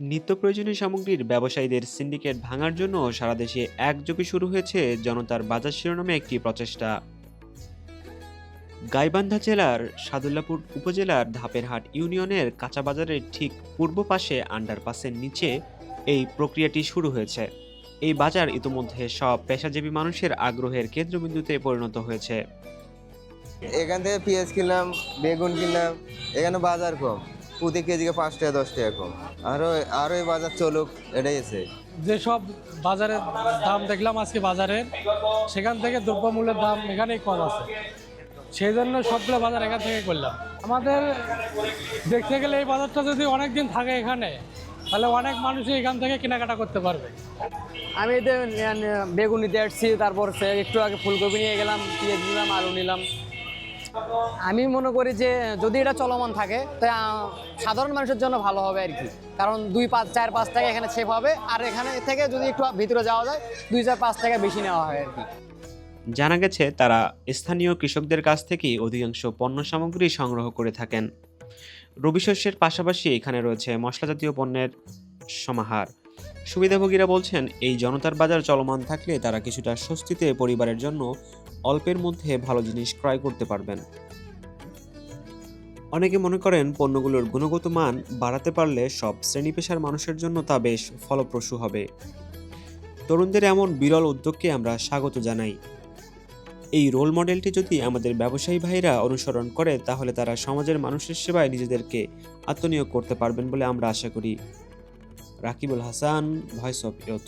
নিত্য প্রয়োজনীয় সামগ্রীর ব্যবসায়ীদের সিন্ডিকেট ভাঙার জন্য সারা দেশে একযোগে শুরু হয়েছে জনতার বাজার শিরোনামে একটি প্রচেষ্টা। গাইবান্ধা জেলার সাদুল্লাপুর উপজেলার ধাপেরহাট ইউনিয়নের কাঁচা বাজারের ঠিক পূর্ব পাশে আন্ডারপাসের নিচে এই প্রক্রিয়াটি শুরু হয়েছে। এই বাজার ইতোমধ্যে সব পেশাজীবী মানুষের আগ্রহের কেন্দ্রবিন্দুতে পরিণত হয়েছে। এখান থেকে পেঁয়াজ কিনলাম, বেগুন কিনলাম, এখানে বাজার কম। প্রতি কেজিকে পাঁচ টাকা দশ টাকা কম। আরও আরও এই বাজার চলুক এটাই আছে। যেসব বাজারের দাম দেখলাম আজকে বাজারের সেখান থেকে দ্রব্যমূল্যের দাম এখানেই কম আছে। সেই জন্য সবগুলো বাজার এখান থেকে করলাম। আমাদের দেখতে গেলে এই বাজারটা যদি অনেক দিন থাকে এখানে তাহলে অনেক মানুষই এখান থেকে কেনাকাটা করতে পারবে। আমি এতে বেগুন নিতে আসছি তারপর সে একটু আগে ফুলকপি নিয়ে গেলাম পেঁয়াজ নিলাম আলু নিলাম। আমি মনে করি যে, যদি এটা চলমান থাকে, তো সাধারণ মানুষের জন্য ভালো হবে আর কি। কারণ দুই পাঁচ, চার পাঁচ টাকা এখানে সেভ হবে, আর এখানে থেকে যদি একটু ভিতরে যাওয়া যায়, দুই চার পাঁচ টাকা বেশি নেওয়া হয় আর কি। জানা গেছে, তারা স্থানীয় কৃষকদের কাছ থেকেই অধিকাংশ পণ্য সামগ্রী সংগ্রহ করে থাকেন। রবি শস্যের পাশাপাশি এখানে রয়েছে মশলা জাতীয় পণ্যের সমাহার। সুবিধাভোগীরা বলছেন, এই জনতার বাজার চলমান থাকলে তারা কিছুটা স্বস্তিতে পরিবারের জন্য অল্পের মধ্যে ভালো জিনিস ক্রয় করতে পারবেন। অনেকে মনে করেন, পণ্যগুলোর গুণগত মান বাড়াতে পারলে সব শ্রেণি পেশার মানুষের জন্য তা বেশ ফলপ্রসূ হবে। তরুণদের এমন বিরল উদ্যোগকে আমরা স্বাগত জানাই। এই রোল মডেলটি যদি আমাদের ব্যবসায়ী ভাইরা অনুসরণ করে, তাহলে তারা সমাজের মানুষের সেবায় নিজেদেরকে আত্মনিয়োগ করতে পারবেন বলে আমরা আশা করি। Rakibul Hasan voice of youth.